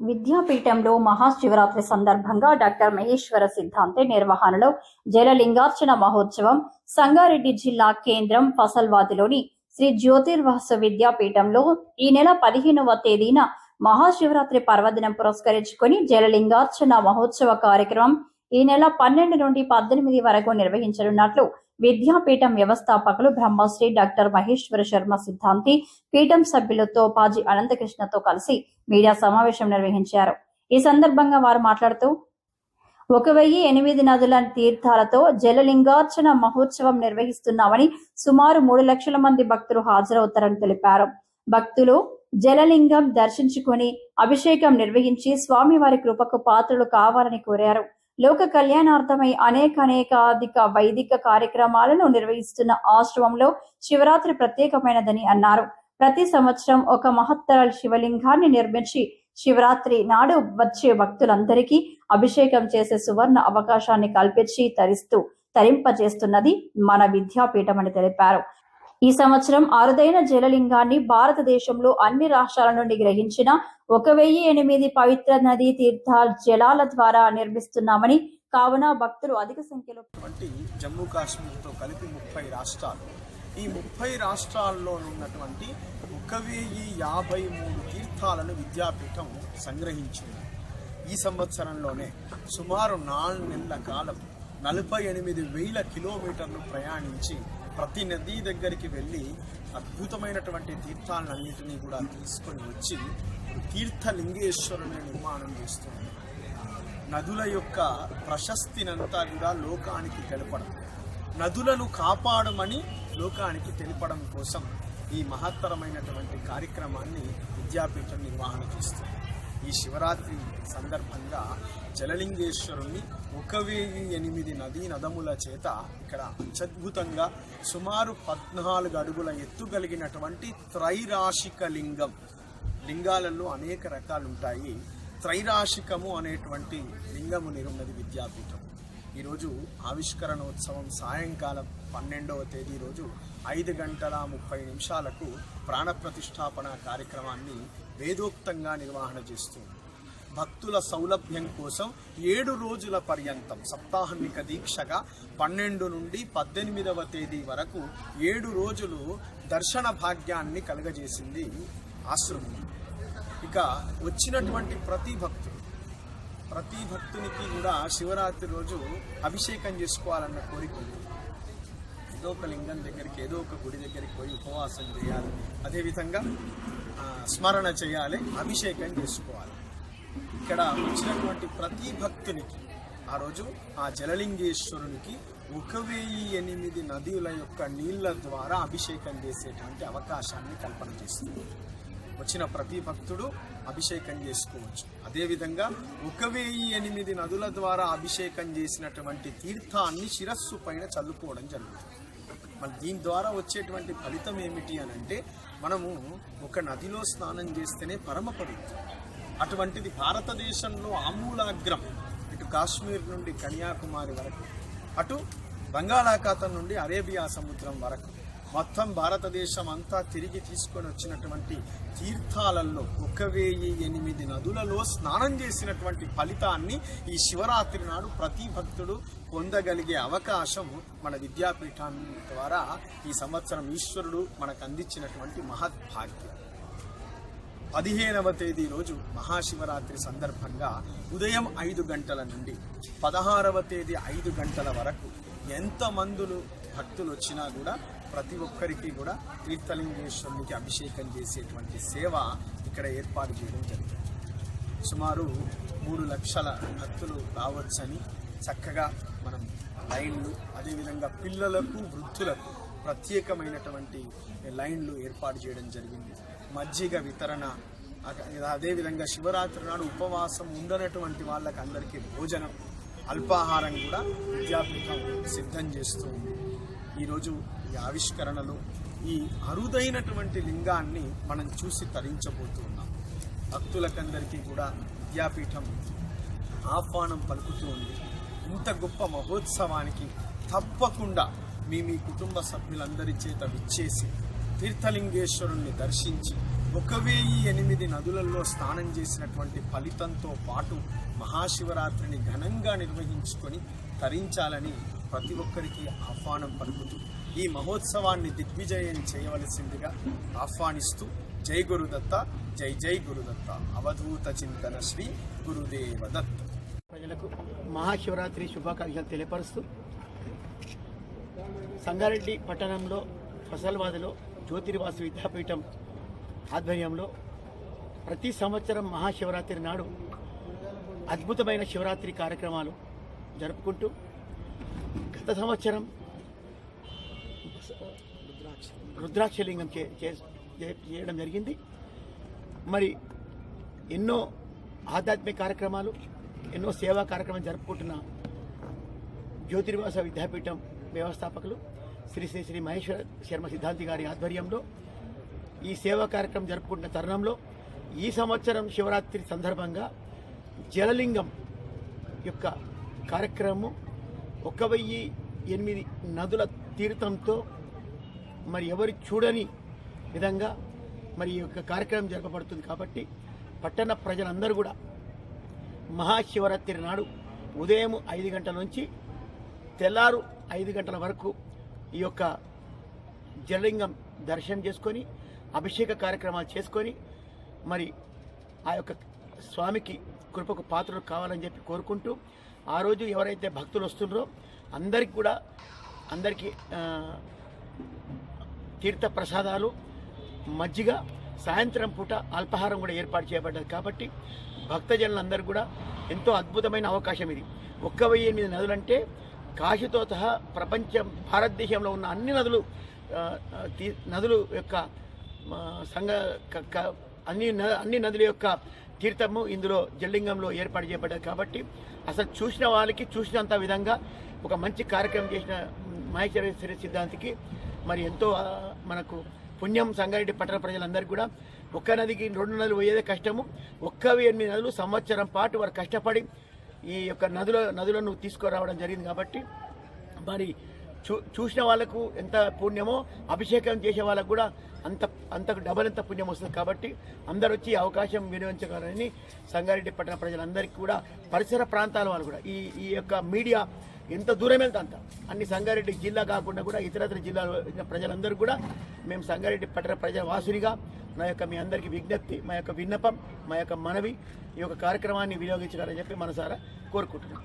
విద్యాపీఠంలో మహాశివరాత్రి సందర్భంగా డాక్టర్ మహేశ్వర సిద్ధాంతి నిర్వహణలో జలలింగార్చన మహోత్సవం సంగారెడ్డి జిల్లా కేంద్రం ఫసల్వాదిలోని శ్రీ జ్యోతిర్వాస విద్యాపీఠంలో ఈ నెల పదిహేనవ తేదీన మహాశివరాత్రి పర్వదినం పురస్కరించుకొని జలలింగార్చన మహోత్సవ కార్యక్రమం ఈ నెల పన్నెండు నుండి పద్దెనిమిది వరకు నిర్వహించనున్నట్లు విద్యాపీఠం వ్యవస్థాపకులు బ్రహ్మశ్రీ డాక్టర్ మహేశ్వర శర్మ సిద్ధాంతి పీఠం సభ్యులతో పాజీ అనంతకృష్ణతో కలిసి మీడియా సమావేశం నిర్వహించారు. ఈ సందర్భంగా వారు మాట్లాడుతూ ఒక వెయ్యి ఎనిమిది నదుల తీర్థాలతో జలలింగార్చన మహోత్సవం నిర్వహిస్తున్నామని సుమారు మూడు లక్షల మంది భక్తులు హాజరవుతారని తెలిపారు. భక్తులు జలలింగం దర్శించుకొని అభిషేకం నిర్వహించి స్వామివారి కృపకు పాత్రలు కావాలని కోరారు. లోక కళ్యాణార్థమై అనేక అనేకాధిక వైదిక కార్యక్రమాలను నిర్వహిస్తున్న ఆశ్రమంలో శివరాత్రి ప్రత్యేకమైనదని అన్నారు. ప్రతి సంవత్సరం ఒక మహత్తర శివలింగాన్ని నిర్మించి శివరాత్రి నాడు వచ్చే భక్తులందరికీ అభిషేకం చేసే సువర్ణ అవకాశాన్ని కల్పించి తరిస్తూ తరింపజేస్తున్నది మన విద్యాపీఠమని తెలిపారు. ఈ సంవత్సరం అరుదైన జలలింగాన్ని భారతదేశంలో అన్ని రాష్ట్రాల నుండి గ్రహించిన ఒక వెయ్యి ఎనిమిది పవిత్ర నదీ తీర్థ జలాల ద్వారా నిర్మిస్తున్నామని కావున భక్తులు అధిక సంఖ్యలో జమ్మూ కాశ్మీర్తో కలిపి ముప్పై రాష్ట్రాలు. ఈ ముప్పై రాష్ట్రాల్లో ఉన్నటువంటి ఒక వెయ్యి యాభై మూడు తీర్థాలను విద్యాపీఠం సంగ్రహించింది. ఈ సంవత్సరంలోనే సుమారు నాలుగు నెలల కాలం నలభై ఎనిమిది వేల కిలోమీటర్లు ప్రయాణించి ప్రతి నది దగ్గరికి వెళ్ళి అద్భుతమైనటువంటి తీర్థాలన్నింటినీ కూడా తీసుకొని వచ్చి తీర్థలింగేశ్వరుని నిర్మాణం చేస్తుంది. నదుల యొక్క ప్రశస్తినంతా కూడా లోకానికి తెలపడం నదులను కాపాడమని లోకానికి తెలపడం కోసం ఈ మహత్తరమైనటువంటి కార్యక్రమాన్ని విద్యాపీఠం నిర్వహణ చేస్తుంది. ఈ శివరాత్రి సందర్భంగా జలలింగేశ్వరుణ్ణి ఒక వెయ్యి ఎనిమిది నదీ నదముల చేత ఇక్కడ అత్యద్భుతంగా సుమారు పద్నాలుగు అడుగుల ఎత్తు కలిగినటువంటి త్రైరాశిక లింగం. లింగాలలో అనేక రకాలు ఉంటాయి త్రైరాశికము అనేటువంటి లింగము నిరున్నది విద్యాపీఠం. ఈరోజు ఆవిష్కరణోత్సవం సాయంకాలం పన్నెండవ తేదీ రోజు ఐదు గంటల ముప్పై నిమిషాలకు ప్రాణప్రతిష్టాపన కార్యక్రమాన్ని వేదోక్తంగా నిర్వహణ చేస్తుంది. భక్తుల సౌలభ్యం కోసం ఏడు రోజుల పర్యంతం సప్తాహమిక దీక్షగా పన్నెండు నుండి పద్దెనిమిదవ తేదీ వరకు ఏడు రోజులు దర్శన భాగ్యాన్ని కలుగజేసింది ఆశ్రమం. ఇక వచ్చినటువంటి ప్రతి భక్తుడు ప్రతి భక్తునికి కూడా శివరాత్రి రోజు అభిషేకం చేసుకోవాలన్న కోరిక ఉంది. ఏదో ఒక లింగం దగ్గరికి ఏదో ఒక గుడి దగ్గరికి పోయి ఉపవాసం చేయాలి. అదేవిధంగా స్మరణ చేయాలి అభిషేకం చేసుకోవాలి. ఇక్కడ వచ్చినటువంటి ప్రతి భక్తునికి ఆ రోజు ఆ జలలింగేశ్వరునికి ఒక వెయ్యి ఎనిమిది నదుల యొక్క నీళ్ళ ద్వారా అభిషేకం చేసేటువంటి అవకాశాన్ని కల్పన చేస్తుంది. వచ్చిన ప్రతి భక్తుడు అభిషేకం చేసుకోవచ్చు. అదేవిధంగా ఒక వెయ్యి ఎనిమిది నదుల ద్వారా అభిషేకం చేసినటువంటి తీర్థాన్ని శిరస్సు పైన చల్లుకోవడం జరుగుతుంది. మరి దీని ద్వారా వచ్చేటువంటి ఫలితం ఏమిటి అని అంటే మనము ఒక నదిలో స్నానం చేస్తేనే పరమ పవిత్రం. అటువంటిది భారతదేశంలో ఆమూలాగ్రం. ఇటు కాశ్మీర్ నుండి కన్యాకుమారి వరకు అటు బంగాళాఖాతం నుండి అరేబియా సముద్రం వరకు. మొత్తం భారతదేశం అంతా తిరిగి తీసుకొని వచ్చినటువంటి తీర్థాలలో ఒక వెయ్యి ఎనిమిది నదులలో స్నానం చేసినటువంటి ఫలితాన్ని ఈ శివరాత్రి నాడు ప్రతి భక్తుడు పొందగలిగే అవకాశం మన విద్యాపీఠం ద్వారా ఈ సంవత్సరం ఈశ్వరుడు మనకు అందించినటువంటి మహద్భాగ్యం. పదిహేనవ తేదీ రోజు మహాశివరాత్రి సందర్భంగా ఉదయం ఐదు గంటల నుండి పదహారవ తేదీ ఐదు గంటల వరకు ఎంతమందులు భక్తులు వచ్చినా కూడా ప్రతి ఒక్కరికి కూడా తీర్థలింగేశ్వరునికి అభిషేకం చేసేటువంటి సేవ ఇక్కడ ఏర్పాటు చేయడం జరిగింది. సుమారు మూడు లక్షల భక్తులు రావచ్చని చక్కగా మనం లైన్లు అదేవిధంగా పిల్లలకు వృద్ధులకు ప్రత్యేకమైనటువంటి లైన్లు ఏర్పాటు చేయడం జరిగింది. మజ్జిగ వితరణ అదేవిధంగా శివరాత్రి నాడు ఉపవాసం ఉండనటువంటి వాళ్ళకి అందరికీ భోజనం అల్పాహారం కూడా విద్యాపీఠం సిద్ధం చేస్తూ ఉంది. ఈరోజు ఈ ఆవిష్కరణలో ఈ అరుదైనటువంటి లింగాన్ని మనం చూసి తరించబోతూ ఉన్నాం. భక్తులకందరికీ కూడా విద్యాపీఠం ఆహ్వానం పలుకుతూ ఉంది. ఇంత గొప్ప మహోత్సవానికి తప్పకుండా మీ మీ కుటుంబ సభ్యులందరి చేత విచ్చేసి తీర్థలింగేశ్వరుణ్ణి దర్శించి ఒక వెయ్యి ఎనిమిది నదులలో స్నానం చేసినటువంటి ఫలితంతో పాటు మహాశివరాత్రిని ఘనంగా నిర్వహించుకొని తరించాలని ప్రతి ఒక్కరికి ఆహ్వానం పలుకుతూ ఈ మహోత్సవాన్ని దిగ్విజయం చేయవలసిందిగా ఆహ్వానిస్తూ జై గురుదత్త జై జై గురుదత్త. అవధూత చింతన శ్రీ గురుదేవ దత్త ప్రజలకు మహాశివరాత్రి శుభాకాంక్షలు తెలియపరుస్తూ సంగారెడ్డి పట్టణంలో ఫసల్వాదిలో జ్యోతిర్వాసు విద్యాపీఠం ఆధ్వర్యంలో ప్రతి సంవత్సరం మహాశివరాత్రి నాడు అద్భుతమైన శివరాత్రి కార్యక్రమాలు జరుపుకుంటూ గత సంవత్సరం రుద్రాక్షలింగం చే చే- చేయడం జరిగింది. మరి ఎన్నో ఆధ్యాత్మిక కార్యక్రమాలు ఎన్నో సేవా కార్యక్రమాలు జరుపుకుంటున్న జ్యోతిర్వాస విద్యాపీఠం వ్యవస్థాపకులు శ్రీ శ్రీ శ్రీ మహేశ్వర శర్మ సిద్ధాంతి గారి ఆధ్వర్యంలో ఈ సేవా కార్యక్రమం జరుపుకుంటున్న తరుణంలో ఈ సంవత్సరం శివరాత్రి సందర్భంగా జలలింగం యొక్క కార్యక్రమం ఒక వెయ్యి ఎనిమిది నదుల తీర్థంతో మరి ఎవరు చూడని విధంగా మరి ఈ యొక్క కార్యక్రమం జరపబడుతుంది కాబట్టి పట్టణ ప్రజలందరూ కూడా మహాశివరాత్రి నాడు ఉదయం ఐదు గంటల నుంచి తెల్లారు ఐదు గంటల వరకు ఈ యొక్క జలలింగం దర్శనం చేసుకొని అభిషేక కార్యక్రమాలు చేసుకొని మరి ఆ యొక్క స్వామికి కృపకు పాత్రలు కావాలని చెప్పి కోరుకుంటూ ఆ రోజు ఎవరైతే భక్తులు వస్తున్నారో అందరికి కూడా అందరికీ తీర్థ ప్రసాదాలు మజ్జిగ సాయంత్రం పూట అల్పాహారం కూడా ఏర్పాటు చేయబడ్డది కాబట్టి భక్తజనులందరూ కూడా ఎంతో అద్భుతమైన అవకాశం ఇది. ఒక్క వెయ్యి ఎనిమిది నదులంటే కాశీతో సహా ప్రపంచం భారతదేశంలో ఉన్న అన్ని నదులు తీ- నదులు యొక్క సంఘ అన్ని న- అన్ని నదుల యొక్క తీర్థము ఇందులో జల్లింగంలో ఏర్పాటు చేయబడ్డది కాబట్టి అసలు చూసిన వాళ్ళకి చూసినంత విధంగా ఒక మంచి కార్యక్రమం చేసిన మహేశ్వరేశ్వర సిద్ధాంతికి మరి ఎంతో మనకు పుణ్యం సంగారెడ్డి పట్టణ ప్రజలందరికీ కూడా. ఒక్క నదికి రెండు నదులు పోయేదే కష్టము. ఒక్క ఎనిమిది నదులు సంవత్సరం పాటు వారు కష్టపడి ఈ యొక్క నదుల నదులను తీసుకురావడం జరిగింది కాబట్టి మరి చూ చూసిన వాళ్ళకు ఎంత పుణ్యమో అభిషేకం చేసే వాళ్ళకు కూడా అంత అంతకు డబల్ ఎంత పుణ్యం వస్తుంది కాబట్టి అందరూ వచ్చి అవకాశం వినియోగించగలరని సంగారెడ్డి పట్టణ ప్రజలందరికీ కూడా పరిసర ప్రాంతాల వాళ్ళు కూడా ఈ ఈ యొక్క మీడియా ఎంత దూరం వెళ్తా అంత. అన్ని సంగారెడ్డి జిల్లా కాకుండా కూడా ఇతరత్ర జిల్లాలో ప్రజలందరూ కూడా మేము సంగారెడ్డి పట్టణ ప్రజల వాసునిగా నా యొక్క మీ అందరికీ విజ్ఞప్తి మా యొక్క విన్నపం మా యొక్క మనవి ఈ యొక్క కార్యక్రమాన్ని వినియోగించాలని చెప్పి మనసారా కోరుకుంటున్నాం.